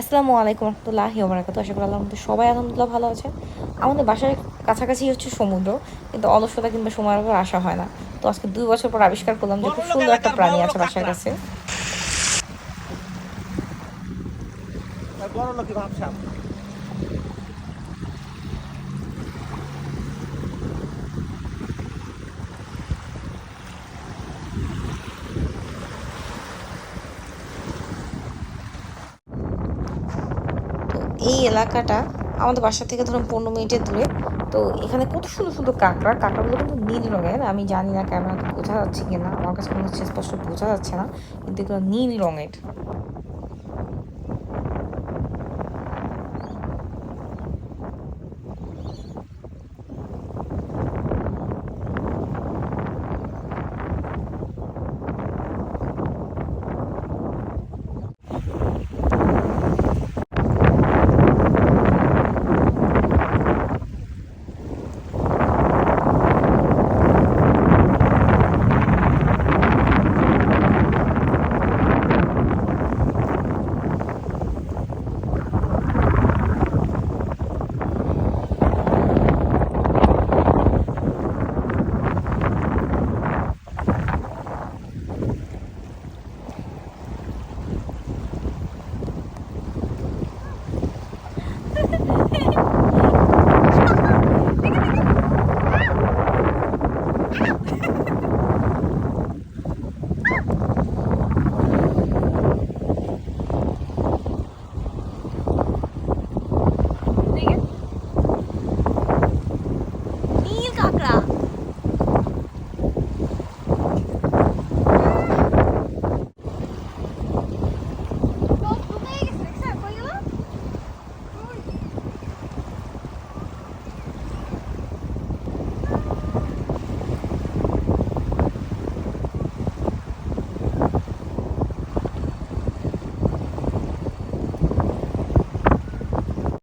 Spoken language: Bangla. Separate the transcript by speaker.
Speaker 1: আসসালামু আলাইকুম রহমতুল্লাহ ওবরাকাত আশা করি আল্লাহ আমাদের সবাই আলহামদুলিল্লাহ ভালো আছে। আমাদের বাসার কাছাকাছি হচ্ছে সমুদ্র কিন্তু অলসতা কিংবা সময়ের উপর আসা হয় না। তো আজকে দুই বছর পর আবিষ্কার করলাম যে খুব সুন্দর একটা প্রাণী আছে বাসার কাছে।
Speaker 2: বড়
Speaker 1: এই এলাকাটা আমাদের বাসা থেকে ধরুন পনেরো মিনিটের দূরে। তো এখানে কত সুন্দর সুন্দর কাঁকড়া। কাঁকড়াগুলো কিন্তু নীল রঙের। আমি জানি না ক্যামেরাতে বোঝা যাচ্ছে কিনা। আমার কাছে কোনো হচ্ছে স্পষ্ট বোঝা যাচ্ছে না। কিন্তু এগুলো নীল রঙের।